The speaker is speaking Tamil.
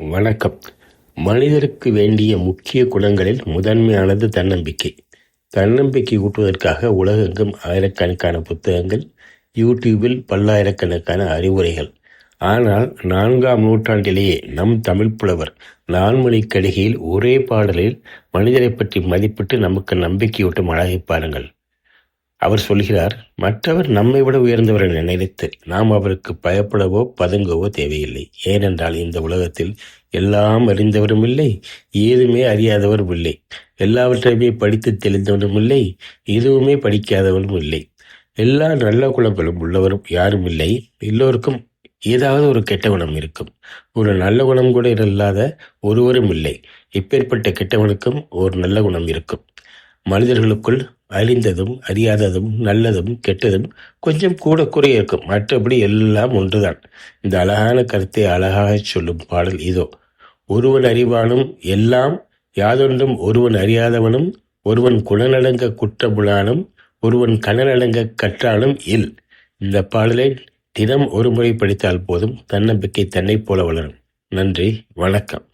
வணக்கம். மனிதருக்கு வேண்டிய முக்கிய குணங்களில் முதன்மையானது தன்னம்பிக்கை. தன்னம்பிக்கை ஊட்டுவதற்காக உலகெங்கும் ஆயிரக்கணக்கான புத்தகங்கள் யூடியூபில் பல்லாயிரக்கணக்கான அறிவுரைகள். ஆனால் நான்காம் நூற்றாண்டிலேயே நம் தமிழ் புலவர் நான்மணி கடிகையில் ஒரே பாடலில் மனிதரை பற்றி மதிப்பிட்டு நமக்கு நம்பிக்கையூட்டும் அழகை பாருங்கள். அவர் சொல்கிறார் மற்றவர் நம்மை விட உயர்ந்தவர் என நினைத்து நாம் அவருக்கு பயப்படவோ பதுங்கவோ தேவையில்லை. ஏனென்றால் இந்த உலகத்தில் எல்லாம் அறிந்தவரும் இல்லை ஏதுமே அறியாதவரும் இல்லை. எல்லாவற்றையுமே படித்து தெளிந்தவனும் இல்லை எதுவுமே படிக்காதவனும் இல்லை. எல்லா நல்ல குணங்களும் உள்ளவரும் யாரும் இல்லை. எல்லோருக்கும் ஏதாவது ஒரு கெட்ட குணம் இருக்கும். ஒரு நல்ல குணம் கூட இல்லாத ஒருவரும் இல்லை. இப்பேற்பட்ட கெட்டவனுக்கும் ஒரு நல்ல குணம் இருக்கும். மனிதர்களுக்குள் அறிந்ததும் அறியாததும் நல்லதும் கெட்டதும் கொஞ்சம் கூட குறைய இருக்கும். மற்றபடி எல்லாம் ஒன்றுதான். இந்த அழகான கருத்தை அழகாக சொல்லும் பாடல் இதோ. ஒருவன் அறிவானும் எல்லாம் யாதொன்றும் ஒருவன் அறியாதவனும் ஒருவன் குணநலங்க குற்றபுலானும் ஒருவன் கணநலங்க கற்றானும் இல். இந்த பாடலை தினம் ஒரு முறை படித்தால் போதும் தன்னம்பிக்கை தன்னை போல வளரும். நன்றி வணக்கம்.